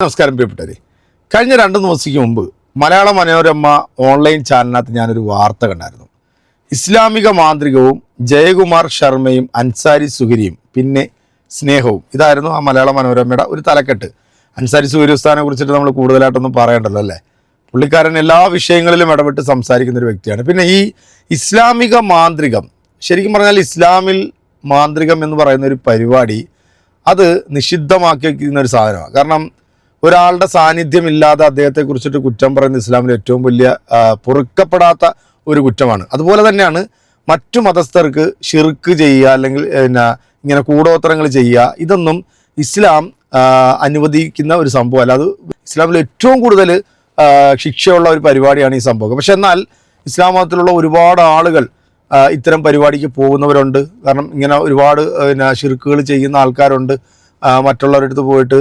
നമസ്കാരം പ്രിയപ്പെട്ടവരെ. കഴിഞ്ഞ രണ്ട് ദിവസത്തേക്ക് മുമ്പ് മലയാള മനോരമ ഓൺലൈൻ ചാനലിനകത്ത് ഞാനൊരു വാർത്ത കണ്ടായിരുന്നു. ഇസ്ലാമിക മാന്ത്രികവും ജയകുമാർ ശർമ്മയും അൻസാരി സുഹരിയും പിന്നെ സ്നേഹവും. ഇതായിരുന്നു ആ മലയാള മനോരമയുടെ ഒരു തലക്കെട്ട്. അൻസാരി സുഹരി ഉസ്താനെ കുറിച്ചിട്ട് നമ്മൾ കൂടുതലായിട്ടൊന്നും പറയണ്ടല്ലോ അല്ലേ? പുള്ളിക്കാരൻ എല്ലാ വിഷയങ്ങളിലും ഇടപെട്ട് സംസാരിക്കുന്ന ഒരു വ്യക്തിയാണ്. പിന്നെ ഈ ഇസ്ലാമിക മാന്ത്രികം ശരിക്കും പറഞ്ഞാൽ ഇസ്ലാമിൽ മാന്ത്രികം എന്ന് പറയുന്ന ഒരു പരിപാടി അത് നിഷിദ്ധമാക്കി വയ്ക്കുന്ന ഒരു സാധനമാണ്. കാരണം ഒരാളുടെ സാന്നിധ്യമില്ലാതെ അദ്ദേഹത്തെ കുറിച്ചിട്ട് കുറ്റം പറയുന്ന ഇസ്ലാമിലെ ഏറ്റവും വലിയ പൊറുക്കപ്പെടാത്ത ഒരു കുറ്റമാണ്. അതുപോലെ തന്നെയാണ് മറ്റു മതസ്ഥർക്ക് ഷിർക്ക് ചെയ്യുക അല്ലെങ്കിൽ പിന്നെ ഇങ്ങനെ കൂടോത്തരങ്ങൾ ചെയ്യുക ഇതൊന്നും ഇസ്ലാം അനുവദിക്കുന്ന ഒരു സംഭവം അല്ല അത് ഇസ്ലാമിൽ ഏറ്റവും കൂടുതൽ ശിക്ഷയുള്ള ഒരു പരിപാടിയാണ് ഈ സംഭവം. പക്ഷെ എന്നാൽ ഇസ്ലാം മതത്തിലുള്ള ഒരുപാട് ആളുകൾ ഇത്തരം പരിപാടിക്ക് പോകുന്നവരുണ്ട്. കാരണം ഇങ്ങനെ ഒരുപാട് പിന്നെ ഷിർക്കുകൾ ചെയ്യുന്ന ആൾക്കാരുണ്ട്. ആ, മറ്റുള്ളവരുടെ അടുത്ത് പോയിട്ട്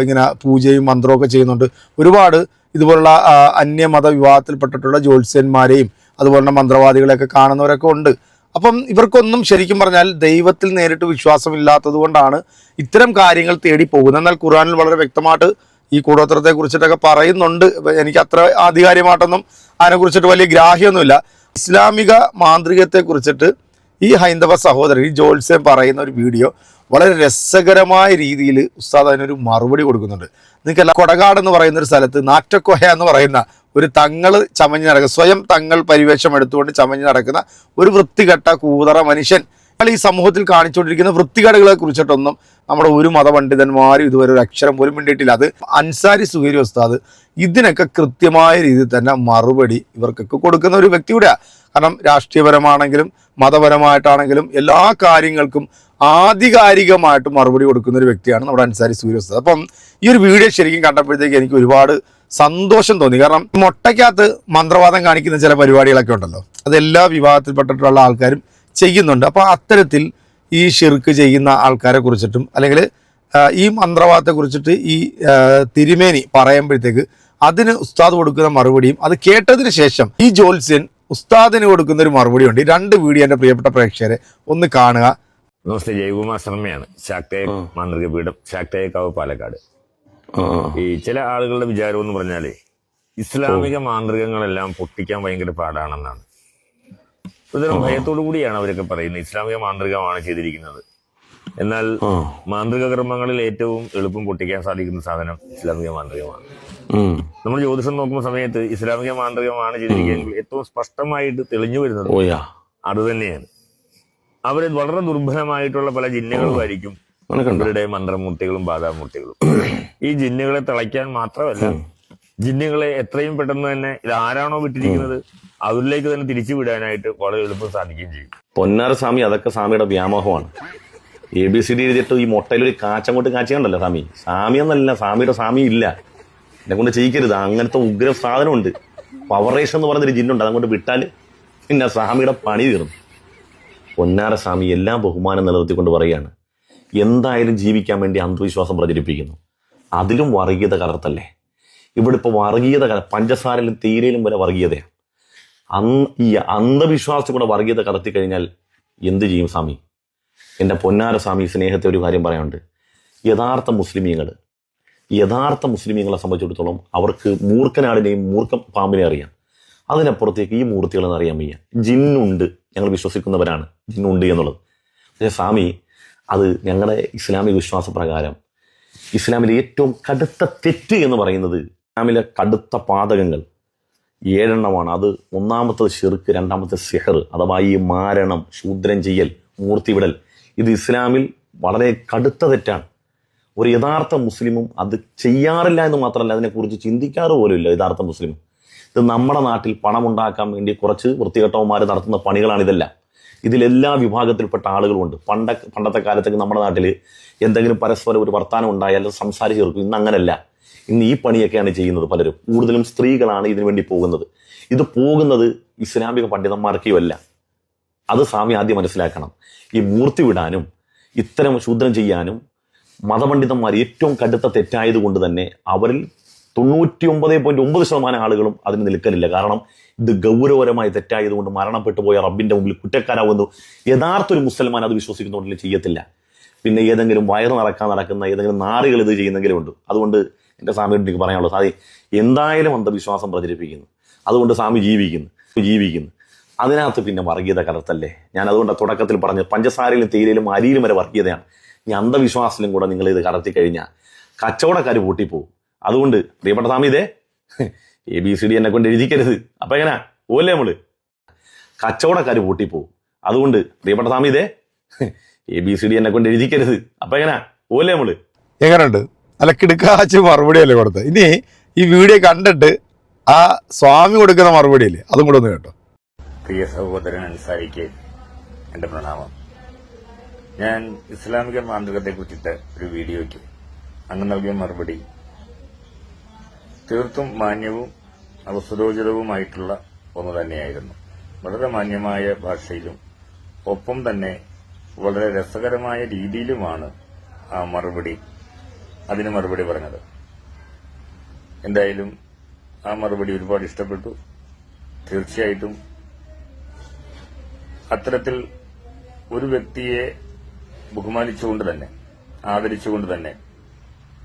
ഇങ്ങനെ പൂജയും മന്ത്രമൊക്കെ ചെയ്യുന്നുണ്ട്. ഒരുപാട് ഇതുപോലുള്ള അന്യമത വിവാഹത്തിൽപ്പെട്ടിട്ടുള്ള ജ്യോത്സ്യന്മാരെയും അതുപോലെ മന്ത്രവാദികളെയൊക്കെ കാണുന്നവരൊക്കെ ഉണ്ട്. അപ്പം ഇവർക്കൊന്നും ശരിക്കും പറഞ്ഞാൽ ദൈവത്തിൽ നേരിട്ട് വിശ്വാസമില്ലാത്തത് കൊണ്ടാണ് ഇത്തരം കാര്യങ്ങൾ തേടി പോകുന്നത്. എന്നാൽ ഖുറാനിൽ വളരെ വ്യക്തമായിട്ട് ഈ കൂടോത്രത്തെ കുറിച്ചിട്ടൊക്കെ പറയുന്നുണ്ട്. എനിക്ക് അത്ര ആധികാരികമായിട്ടൊന്നും അതിനെ കുറിച്ചിട്ട് വലിയ ഗ്രാഹ്യമൊന്നുമില്ല. ഇസ്ലാമിക മാന്ത്രികത്തെ കുറിച്ചിട്ട് ഈ ഹൈന്ദവ സഹോദരൻ ഈ ജോത്സ്യം പറയുന്ന ഒരു വീഡിയോ വളരെ രസകരമായ രീതിയിൽ ഉസ്താദ് അതിനൊരു മറുപടി കൊടുക്കുന്നുണ്ട്. നിങ്ങൾക്ക് എല്ലാ കൊടകാട് എന്ന് പറയുന്ന ഒരു സ്ഥലത്ത് നാറ്റക്കൊഹ എന്ന് പറയുന്ന ഒരു തങ്ങൾ ചമഞ്ഞ് നടക്കുന്ന സ്വയം തങ്ങൾ പരിവേഷം എടുത്തുകൊണ്ട് ചമഞ്ഞ് നടക്കുന്ന ഒരു വൃത്തികെട്ട കൂതറ മനുഷ്യൻ. ഈ സമൂഹത്തിൽ കാണിച്ചുകൊണ്ടിരിക്കുന്ന വൃത്തികേടുകളെ കുറിച്ചിട്ടൊന്നും നമ്മുടെ ഒരു മതപണ്ഡിതന്മാരും ഇതുവരെ ഒരു അക്ഷരം പോലും വേണ്ടിയിട്ടില്ല അത് അൻസാരി സുഹരി ഉസ്താദ് ഇതിനൊക്കെ കൃത്യമായ രീതിയിൽ തന്നെ മറുപടി ഇവർക്കൊക്കെ കൊടുക്കുന്ന ഒരു വ്യക്തിയുടെ കാരണം രാഷ്ട്രീയപരമാണെങ്കിലും മതപരമായിട്ടാണെങ്കിലും എല്ലാ കാര്യങ്ങൾക്കും ആധികാരികമായിട്ട് മറുപടി കൊടുക്കുന്ന ഒരു വ്യക്തിയാണ് നമ്മുടെ അൻസാരി സൂര്യസ്ഥ അപ്പം ഈ ഒരു വീഡിയോ ശരിക്കും കണ്ടപ്പോഴത്തേക്ക് എനിക്ക് ഒരുപാട് സന്തോഷം തോന്നി. കാരണം മുട്ടയ്ക്കകത്ത് മന്ത്രവാദം കാണിക്കുന്ന ചില പരിപാടികളൊക്കെ ഉണ്ടല്ലോ. അത് എല്ലാ വിഭാഗത്തിൽപ്പെട്ടിട്ടുള്ള ആൾക്കാരും ചെയ്യുന്നുണ്ട്. അപ്പോൾ അത്തരത്തിൽ ഈ ഷിർക്ക് ചെയ്യുന്ന ആൾക്കാരെ കുറിച്ചിട്ടും അല്ലെങ്കിൽ ഈ മന്ത്രവാദത്തെ കുറിച്ചിട്ട് ഈ തിരുമേനി പറയുമ്പോഴത്തേക്ക് അതിന് ഉസ്താദ് കൊടുക്കുന്ന മറുപടിയും അത് കേട്ടതിന് ശേഷം ഈ ജോത്സ്യൻ ഉസ്താദിന് കൊടുക്കുന്ന ഒരു മറുപടി ഉണ്ട്. ഈ രണ്ട് വീഡിയോ എന്റെ പ്രിയപ്പെട്ട പ്രേക്ഷകരെ ഒന്ന് കാണുക. നമസ്തേ ജയകുമാർ ശർമ്മയാണ് ശാക്തയ മാന്ത്രിക പീഠം ശാക്തയക്കാവ് പാലക്കാട്. ഈ ചില ആളുകളുടെ വിചാരം എന്ന് പറഞ്ഞാലേ ഇസ്ലാമിക മാന്ത്രികങ്ങളെല്ലാം പൊട്ടിക്കാൻ ഭയങ്കര പാടാണെന്നാണ്. ഒരുതരം ഭയത്തോടു കൂടിയാണ് അവരൊക്കെ പറയുന്നത്. ഇസ്ലാമിക മാന്ത്രികമാണ് ചെയ്തിരിക്കുന്നത്. എന്നാൽ മാന്ത്രിക കർമ്മങ്ങളിൽ ഏറ്റവും എളുപ്പം പൊട്ടിക്കാൻ സാധിക്കുന്ന സാധനം ഇസ്ലാമിക മാന്ത്രികമാണ്. നമ്മൾ ജ്യോതിഷം നോക്കുന്ന സമയത്ത് ഇസ്ലാമിക മാന്ത്രികമാണ് ചെയ്തിരിക്കുന്നത്. ഏറ്റവും സ്പഷ്ടമായിട്ട് തെളിഞ്ഞു വരുന്നത് അത് തന്നെയാണ്. അവർ വളരെ ദുർബലമായിട്ടുള്ള പല ജിന്നുകളുമായിരിക്കും ഇവരുടെ മന്ത്രമൂർത്തികളും ബാധാമൂർത്തികളും ഈ ജിന്നുകളെ തിളയ്ക്കാൻ മാത്രമല്ല ജിന്നുകളെ എത്രയും പെട്ടെന്ന് തന്നെ ഇത് ആരാണോ വിട്ടിരിക്കുന്നത് അവരിലേക്ക് തന്നെ തിരിച്ചു വിടാനായിട്ട് വളരെ എളുപ്പം സാധിക്കുകയും ചെയ്യും. പൊന്നാർ സ്വാമി അതൊക്കെ സ്വാമിയുടെ വ്യാമോഹമാണ്. എ ബി സി ഡി എഴുതിയിട്ട് ഈ മുട്ടയിൽ ഒരു കാച്ചങ്ങോട്ട് കാച്ചിയുണ്ടല്ലോ സ്വാമി. സ്വാമി എന്നല്ല സ്വാമിയുടെ സ്വാമി ഇല്ല. എന്നെ കൊണ്ട് ചെയ്യിക്കരുത്. അങ്ങനത്തെ ഉഗ്ര സാധനമുണ്ട്. പവറേഷൻ എന്ന് പറയുന്നൊരു ജിന്നുണ്ട്. അതങ്ങോട്ട് വിട്ടാൽ പിന്നെ സ്വാമിയുടെ പണി തീർന്നു. പൊന്നാര സ്വാമി എല്ലാം ബഹുമാനം നിലനിർത്തിക്കൊണ്ട് പറയുകയാണ് എന്തായാലും ജീവിക്കാൻ വേണ്ടി അന്ധവിശ്വാസം പ്രചരിപ്പിക്കുന്നു. അതിലും വർഗീയത കലർത്തല്ലേ? ഇവിടെ ഇപ്പോൾ വർഗീയത കല പഞ്ചസാരയിലും തീരയിലും വരെ വർഗീയതയാണ്. അന്ന് ഈ അന്ധവിശ്വാസത്തിൽ കൂടെ വർഗീയത കലർത്തി കഴിഞ്ഞാൽ എന്ത് ചെയ്യും സ്വാമി? എന്റെ പൊന്നാര സ്വാമി സ്നേഹത്തെ ഒരു കാര്യം പറയാനുണ്ട്. യഥാർത്ഥ മുസ്ലിമീങ്ങൾ യഥാർത്ഥ മുസ്ലിമീങ്ങളെ സംബന്ധിച്ചിടത്തോളം അവർക്ക് മൂർഖനാടിനെയും മൂർഖ പാമ്പിനെ അറിയാം. അതിനപ്പുറത്തേക്ക് ഈ മൂർത്തികൾ എന്നറിയാൻ വയ്യ. ജിന്നുണ്ട്. ഞങ്ങൾ വിശ്വസിക്കുന്നവരാണ്. ജിന്നുണ്ട് എന്നുള്ളത്. പക്ഷേ സ്വാമി അത് ഞങ്ങളുടെ ഇസ്ലാമിക വിശ്വാസപ്രകാരം ഇസ്ലാമിലെ ഏറ്റവും കടുത്ത തെറ്റ് എന്ന് പറയുന്നത് ഇസ്ലാമിലെ കടുത്ത പാതകങ്ങൾ ഏഴെണ്ണമാണ്. അത് ഒന്നാമത്തെ ഷിർക്ക് രണ്ടാമത്തെ സിഹർ അഥവാ ഈ മാരണം ശൂദ്രം ചെയ്യൽ മൂർത്തി വിടൽ ഇത് ഇസ്ലാമിൽ വളരെ കടുത്ത തെറ്റാണ്. ഒരു യഥാർത്ഥ മുസ്ലിമും അത് ചെയ്യാറില്ല എന്ന് മാത്രമല്ല അതിനെക്കുറിച്ച് ചിന്തിക്കാറ് പോലുമില്ല യഥാർത്ഥ മുസ്ലിം ഇത് നമ്മുടെ നാട്ടിൽ പണമുണ്ടാക്കാൻ വേണ്ടി കുറച്ച് വൃത്തികെട്ടവന്മാർ നടത്തുന്ന പണികളാണ് ഇതെല്ലാം. ഇതിലെല്ലാ വിഭാഗത്തിൽപ്പെട്ട ആളുകളുണ്ട് പണ്ട പണ്ടത്തെ കാലത്തൊക്കെ നമ്മുടെ നാട്ടിൽ എന്തെങ്കിലും പരസ്പരം ഒരു വർത്തമാനം ഉണ്ടായാൽ സംസാരിച്ച് തീർക്കും. ഇന്ന് അങ്ങനല്ല. ഇന്ന് ഈ പണിയൊക്കെയാണ് ചെയ്യുന്നത് പലരും. കൂടുതലും സ്ത്രീകളാണ് ഇതിനു വേണ്ടി പോകുന്നത്. ഇത് പോകുന്നത് ഇസ്ലാമിക പണ്ഡിതന്മാർക്കോ അല്ല. അത് സ്വാമി ആദ്യം മനസ്സിലാക്കണം. ഈ മൂർത്തി വിടാനും ഇത്തരം ശൂദ്രം ചെയ്യാനും മതപണ്ഡിതന്മാർ ഏറ്റവും കടുത്ത തെറ്റായതുകൊണ്ട് തന്നെ അവരിൽ തൊണ്ണൂറ്റി ഒമ്പത് പോയിന്റ് ഒമ്പത് ശതമാനം ആളുകളും അതിന് നിൽക്കലില്ല. കാരണം ഇത് ഗൗരവപരമായി തെറ്റായതുകൊണ്ട് മരണപ്പെട്ടു പോയ റബ്ബിന്റെ മുമ്പിൽ കുറ്റക്കാരാവുന്നു. യഥാർത്ഥ ഒരു മുസൽമാൻ അത് വിശ്വസിക്കുന്നുണ്ടെങ്കിൽ ചെയ്യത്തില്ല. പിന്നെ ഏതെങ്കിലും വയറ് നടക്കാൻ നടക്കുന്ന ഏതെങ്കിലും നാറുകൾ ഇത് ചെയ്യുന്നെങ്കിലും ഉണ്ട്. അതുകൊണ്ട് എന്റെ സ്വാമിയോട് എനിക്ക് പറയാനുള്ളത് സാധി എന്തായാലും അന്ധവിശ്വാസം പ്രചരിപ്പിക്കുന്നു. അതുകൊണ്ട് സ്വാമി ജീവിക്കുന്നു. ജീവിക്കുന്നു. അതിനകത്ത് പിന്നെ വർഗീയത കലർത്തല്ലേ? ഞാൻ അതുകൊണ്ട് തുടക്കത്തിൽ പറഞ്ഞു പഞ്ചസാരയിലും തേയിലയിലും അരിയിലും വരെ വർഗീയതയാണ്. ഈ അന്ധവിശ്വാസത്തിലും കൂടെ നിങ്ങൾ ഇത് കടത്തി കഴിഞ്ഞാൽ കച്ചവടക്കാർ പൂട്ടിപ്പോവും. അതുകൊണ്ട് പ്രിയപ്പെട്ട സ്വാമി ഇതേ. എ ബി സി ഡി എന്നെ കൊണ്ട് എഴുതിക്കരുത്. അപ്പൊ എങ്ങനെ? ഓല്ലേ നമ്മൾ? കച്ചവടക്കാർ പൂട്ടിപ്പോവും. അതുകൊണ്ട് പ്രിയപ്പെട്ട സ്വാമി ഇതേ. എ ബി സി ഡി എന്നെ കൊണ്ട് എഴുതിക്കരുത്. അപ്പൊ എങ്ങനെ? ഓല്ലേ നമ്മൾ? എങ്ങനെയുണ്ട് നല്ല മറുപടി അല്ലേ കൊടുത്തത് ഇനി ഈ വീഡിയോ കണ്ടിട്ട് ആ സ്വാമി കൊടുക്കുന്ന മറുപടി അല്ലേ അതും കൂടെ ഒന്ന് കേട്ടോ. പ്രിയ സഹോദരൻ അൻസാരിക്ക് എന്റെ പ്രണാമം. ഞാൻ ഇസ്ലാമിക മാന്ത്രികത്തെ കുറിച്ചിട്ട് ഒരു വീഡിയോയ്ക്ക് അങ്ങ് നൽകിയ മറുപടി തീർത്തും മാന്യവും അവസരോചിതവുമായിട്ടുള്ള ഒന്ന് തന്നെയായിരുന്നു. വളരെ മാന്യമായ ഭാഷയിലും ഒപ്പം തന്നെ വളരെ രസകരമായ രീതിയിലുമാണ് ആ മറുപടി അതിന് മറുപടി പറഞ്ഞത്. എന്തായാലും ആ മറുപടി ഒരുപാട് ഇഷ്ടപ്പെട്ടു. തീർച്ചയായിട്ടും അത്തരത്തിൽ ഒരു വ്യക്തിയെ ബഹുമാനിച്ചുകൊണ്ട് തന്നെ ആദരിച്ചുകൊണ്ട് തന്നെ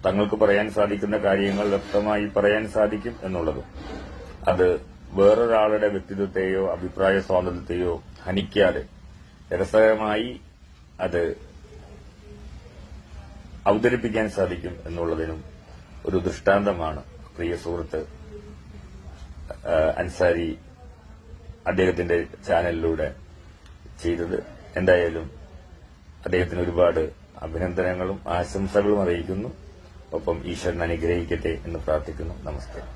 തങ്ങൾക്ക് പറയാൻ സാധിക്കുന്ന കാര്യങ്ങൾ വ്യക്തമായി പറയാൻ സാധിക്കും എന്നുള്ളത്. അത് വേറൊരാളുടെ വ്യക്തിത്വത്തെയോ അഭിപ്രായ സ്വാതന്ത്ര്യത്തെയോ ഹനിക്കാതെ രസകരമായി അത് അവതരിപ്പിക്കാൻ സാധിക്കും എന്നുള്ളതിനും ഒരു ദൃഷ്ടാന്തമാണ് പ്രിയ സുഹൃത്ത് അൻസാരി അദ്ദേഹത്തിന്റെ ചാനലിലൂടെ ചെയ്തത്. എന്തായാലും അദ്ദേഹത്തിന് ഒരുപാട് അഭിനന്ദനങ്ങളും ആശംസകളും അറിയിക്കുന്നു. ഒപ്പം ഈശ്വരൻ അനുഗ്രഹിക്കട്ടെ എന്ന് പ്രാർത്ഥിക്കുന്നു. നമസ്കാരം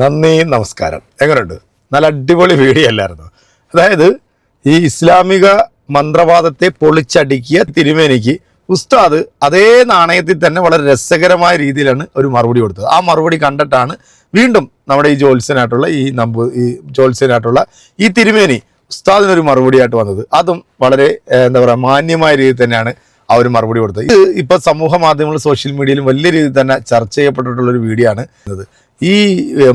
നന്ദി നമസ്കാരം. എങ്ങനെയുണ്ട് നല്ല അടിപൊളി വീഡിയോ അല്ലായിരുന്നു? അതായത് ഈ ഇസ്ലാമിക മന്ത്രവാദത്തെ പൊളിച്ചടുക്കിയ തിരുമേനിക്ക് ഉസ്താദ് അതേ നാണയത്തിൽ തന്നെ വളരെ രസകരമായ രീതിയിലാണ് ഒരു മറുപടി കൊടുത്തത്. ആ മറുപടി കണ്ടിട്ടാണ് വീണ്ടും നമ്മുടെ ഈ ജോത്സ്യനായിട്ടുള്ള ഈ നമ്പൂ ഈ ജോത്സ്യനായിട്ടുള്ള ഈ തിരുമേനി ഉസ്താദിനൊരു മറുപടിയായിട്ട് വന്നത്. അതും വളരെ എന്താ പറയുക മാന്യമായ രീതിയിൽ തന്നെയാണ് ആ ഒരു മറുപടി കൊടുത്തത്. ഇത് ഇപ്പൊ സമൂഹ മാധ്യമങ്ങളും സോഷ്യൽ മീഡിയയിലും വലിയ രീതിയിൽ തന്നെ ചർച്ച ചെയ്യപ്പെട്ടിട്ടുള്ള ഒരു വീഡിയോ ആണ് ഈ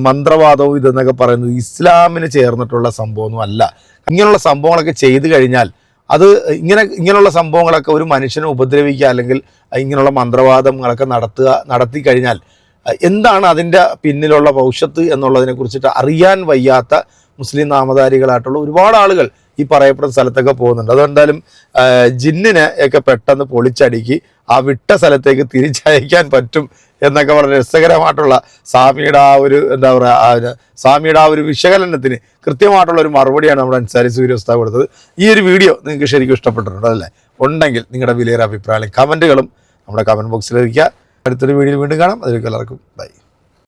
മന്ത്രവാദവും ഇതെന്നൊക്കെ പറയുന്നത് ഇസ്ലാമിന് ചേർന്നിട്ടുള്ള സംഭവമൊന്നും അല്ല. ഇങ്ങനെയുള്ള സംഭവങ്ങളൊക്കെ ചെയ്തു കഴിഞ്ഞാൽ അത് ഇങ്ങനെ ഇങ്ങനെയുള്ള സംഭവങ്ങളൊക്കെ ഒരു മനുഷ്യനെ ഉപദ്രവിക്കുക അല്ലെങ്കിൽ ഇങ്ങനെയുള്ള മന്ത്രവാദങ്ങളൊക്കെ നടത്തുക നടത്തി കഴിഞ്ഞാൽ എന്താണ് അതിന്റെ പിന്നിലുള്ള ഭവിഷ്യത്ത് എന്നുള്ളതിനെ കുറിച്ചിട്ട് അറിയാൻ വയ്യാത്ത മുസ്ലിം നാമധാരികളായിട്ടുള്ള ഒരുപാട് ആളുകൾ ഈ പറയപ്പെടുന്ന സ്ഥലത്തൊക്കെ പോകുന്നുണ്ട്. അതുകൊണ്ടാലും ജിന്നിനെ ഒക്കെ പെട്ടെന്ന് പൊളിച്ചടുക്കി ആ വിട്ട സ്ഥലത്തേക്ക് തിരിച്ചയക്കാൻ പറ്റും എന്നൊക്കെ വളരെ രസകരമായിട്ടുള്ള സ്വാമിയുടെ ആ ഒരു എന്താ പറയുക സ്വാമിയുടെ ആ ഒരു വിശകലനത്തിന് കൃത്യമായിട്ടുള്ള ഒരു മറുപടിയാണ് നമ്മുടെ അൻസാരി സൂര്യോസ്താവ് കൊടുത്തത്. ഈ ഒരു വീഡിയോ നിങ്ങൾക്ക് ശരിക്കും ഇഷ്ടപ്പെട്ടിട്ടുണ്ടോ അല്ലേ? ഉണ്ടെങ്കിൽ നിങ്ങളുടെ വിലയേറെ അഭിപ്രായങ്ങളും കമന്റുകളും നമ്മുടെ കമന്റ് ബോക്സിൽ ഇരിക്കുക അടുത്തൊരു വീഡിയോയിൽ വീണ്ടും കാണാം. അതിലേക്ക് എല്ലാവർക്കും ബൈ.